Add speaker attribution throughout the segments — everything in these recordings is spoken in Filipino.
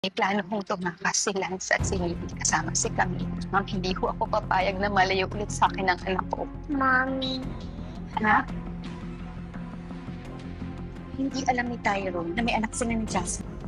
Speaker 1: May plano kong tumakas si Lance at si Lily kasama si Camille. Ma'am, hindi ko ako papayag na malayo ulit sa akin ang anak ko.
Speaker 2: Mommy.
Speaker 1: Anak? Hindi alam ni Tyrone na may anak sila ni Jasmine.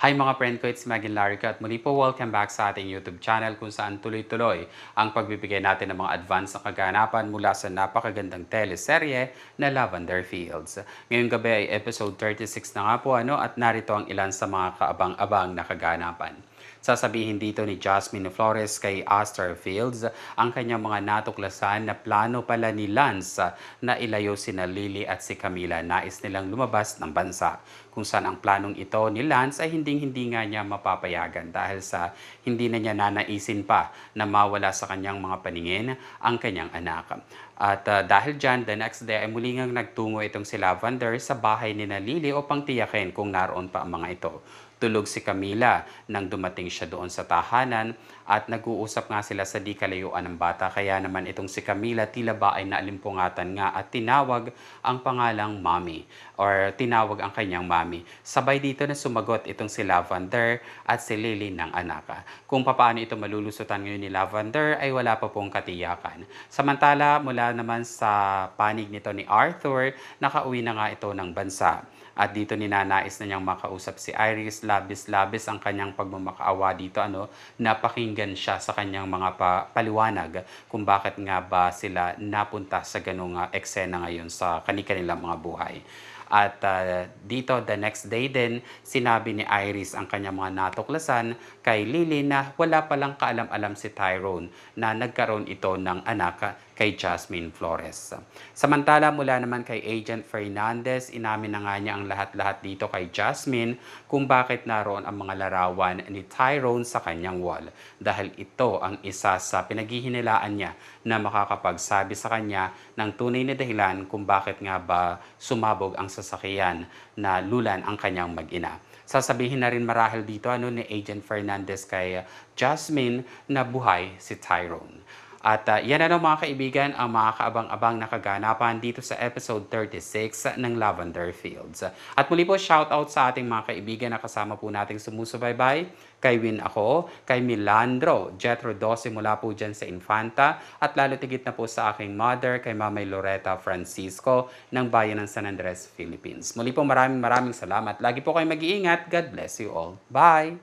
Speaker 3: Hi mga friend ko, it's Megan Larica at muli po welcome back sa ating YouTube channel kung saan tuloy-tuloy ang pagbibigay natin ng mga advance na kaganapan mula sa napakagandang teleserye na Lavender Fields. Ngayong gabi ay episode 36 na nga po ano at narito ang ilan sa mga kaabang-abang na kaganapan. Sasabihin dito ni Jasmine Flores kay Astor Fields ang kanyang mga natuklasan na plano pala ni Lance na ilayo sina Lily at si Camila. Nais nilang lumabas ng bansa. Kung saan ang planong ito ni Lance ay hinding-hindi nga niya mapapayagan dahil sa hindi na niya nanaisin pa na mawala sa kanyang mga paningin ang kanyang anak. At uh, dahil dyan, the next day ay muli ngang nagtungo itong si Lavender sa bahay ni Lily upang tiyakin kung naroon pa ang mga ito. Tulog si Camila nang dumating siya doon sa tahanan at nag-uusap nga sila sa di kalayuan ng bata. Kaya naman itong si Camila tila ba ay naalimpungatan nga at tinawag ang pangalang mommy or tinawag ang kanyang mommy. Sabay dito na sumagot itong si Lavender at si Lily ng anak. Kung paano ito malulusutan ngayon ni Lavender ay wala pa pong katiyakan. Samantala mula naman sa panig nito ni Arthur, nakauwi na nga ito ng bansa. At dito ninanais na niyang makausap si Iris, labis-labis ang kanyang pagmamakaawa dito. Ano, napakinggan siya sa kanyang mga pa- paliwanag kung bakit nga ba sila napunta sa ganung uh, eksena ngayon sa kanilang mga buhay. At uh, dito, the next day din, sinabi ni Iris ang kanyang mga natuklasan kay Lily na wala palang kaalam-alam si Tyrone na nagkaroon ito ng anak kay Jasmine Flores. Samantala mula naman kay Agent Fernandez, inamin na nga niya ang lahat-lahat dito kay Jasmine kung bakit naroon ang mga larawan ni Tyrone sa kanyang wall. Dahil ito ang isa sa pinaghihinilaan niya na makakapagsabi sa kanya ng tunay na dahilan kung bakit nga ba sumabog ang sasakyan na lulan ang kanyang mag-ina. Sasabihin na rin marahil dito ano ni Agent Fernandez kay Jasmine na buhay si Tyrone. At uh, yan na mga kaibigan ang mga kaabang-abang na kaganapan dito sa episode 36 ng Lavender Fields. At muli po shoutout sa ating mga kaibigan na kasama po nating sumusubaybay. Kay Win ako, kay Milandro, Jetro 12 mula po dyan sa Infanta, at lalo tigit na po sa aking mother, kay Mamay Loretta Francisco ng Bayan ng San Andres, Philippines. Muli po maraming maraming salamat. Lagi po kayo mag-iingat. God bless you all. Bye!